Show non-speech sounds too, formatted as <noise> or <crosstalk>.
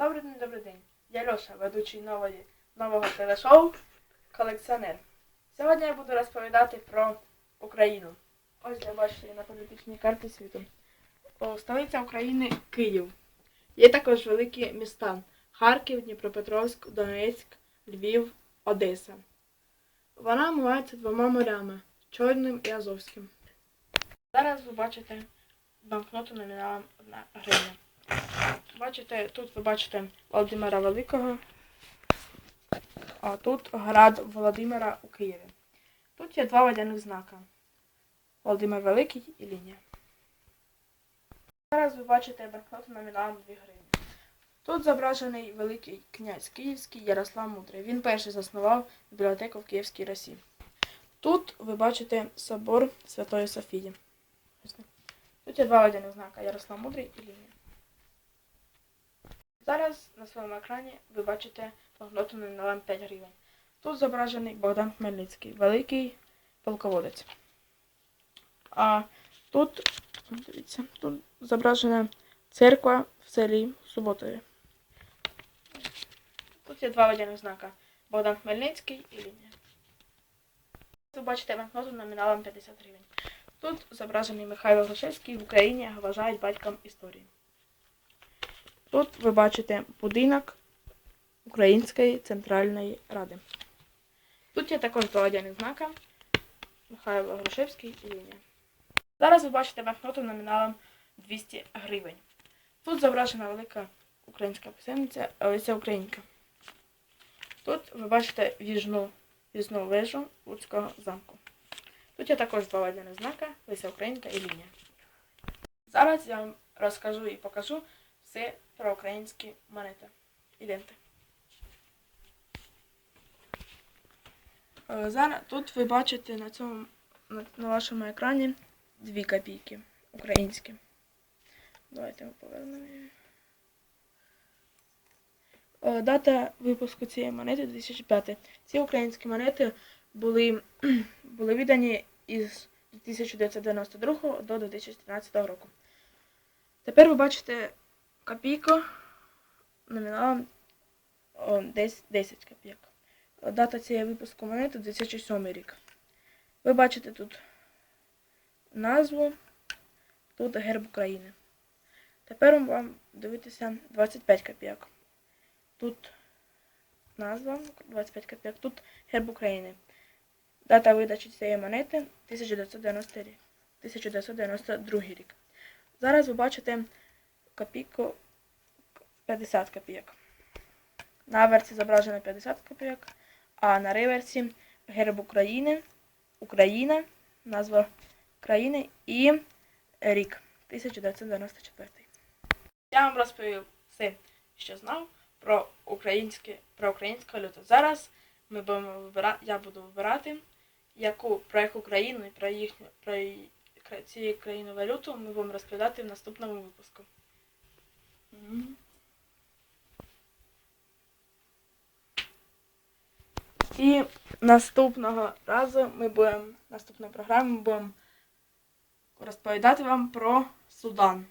Добрий день, добрий день. Я Льоша, ведучий нової, нового телешоу Колекціонер. Сьогодні я буду розповідати про Україну. Ось я бачу на політичній карті світу. О, столиця України Київ. Є також великі міста Харків, Дніпропетровськ, Донецьк, Львів, Одеса. Вона омивається двома морями Чорним і Азовським. Зараз ви бачите банкноту номіналом 1 гривня. Бачите, тут ви бачите Володимира Великого, а тут град Володимира у Києві. Тут є два водяних знака. Володимир Великий і лінія. Зараз ви бачите банкноту номіналом 2 гривні. Тут зображений Великий князь Київський Ярослав Мудрий. Він перший заснував бібліотеку в Київській Росі. Тут ви бачите собор Святої Софії. Тут є два водяних знака Ярослав Мудрий і лінія. Зараз на своєму екрані ви бачите банкноту номіналом 5 гривень. Тут зображений Богдан Хмельницький, великий полководець. А тут, дивіться, тут зображена церква в селі Суботові. Тут є два водяних знака Богдан Хмельницький і лінія. Ви бачите банкноту номіналом 50 гривень. Тут зображений Михайло Грушевський в Україні вважають батьком історії. Тут ви бачите будинок Української центральної ради. Тут є також два водяних знака Михайло Грушевський і лінія. Зараз ви бачите банкноту номіналом 200 гривень. Тут зображена велика українська писемниця Олеся Українка. Тут ви бачите віжну, віжну вежу Луцького замку. Тут є також два водяних знака Леся Українка і лінія. Зараз я вам розкажу і покажу все про українські монети і ленти. Е, Зараз тут ви бачите на цьому на, вашому екрані дві копійки українські. Давайте ми повернемо. Е, Дата випуску цієї монети 2005. Ці українські монети були, <clears throat> були видані із 1992 до 2013 року. Тепер ви бачите копійку номіналом о, десь 10 копійок. Дата цієї випуску монети 2007 рік. Ви бачите тут назву, тут герб України. Тепер вам дивитися 25 копійок. Тут назва 25 копійок, тут герб України. Дата видачі цієї монети 1990 рік. 1992 рік. Зараз ви бачите копійку 50 копійок. На аверсі зображено 50 копійок, а на реверсі герб України, Україна, назва країни і рік 1994. Я вам розповів все, що знав про українське про українську валюту. Зараз ми будемо вибирати, я буду вибирати, яку про яку країну і про їхню про цієї країни валюту ми будемо розповідати в наступному випуску. І наступного разу ми будемо, наступної програми ми будемо розповідати вам про Судан.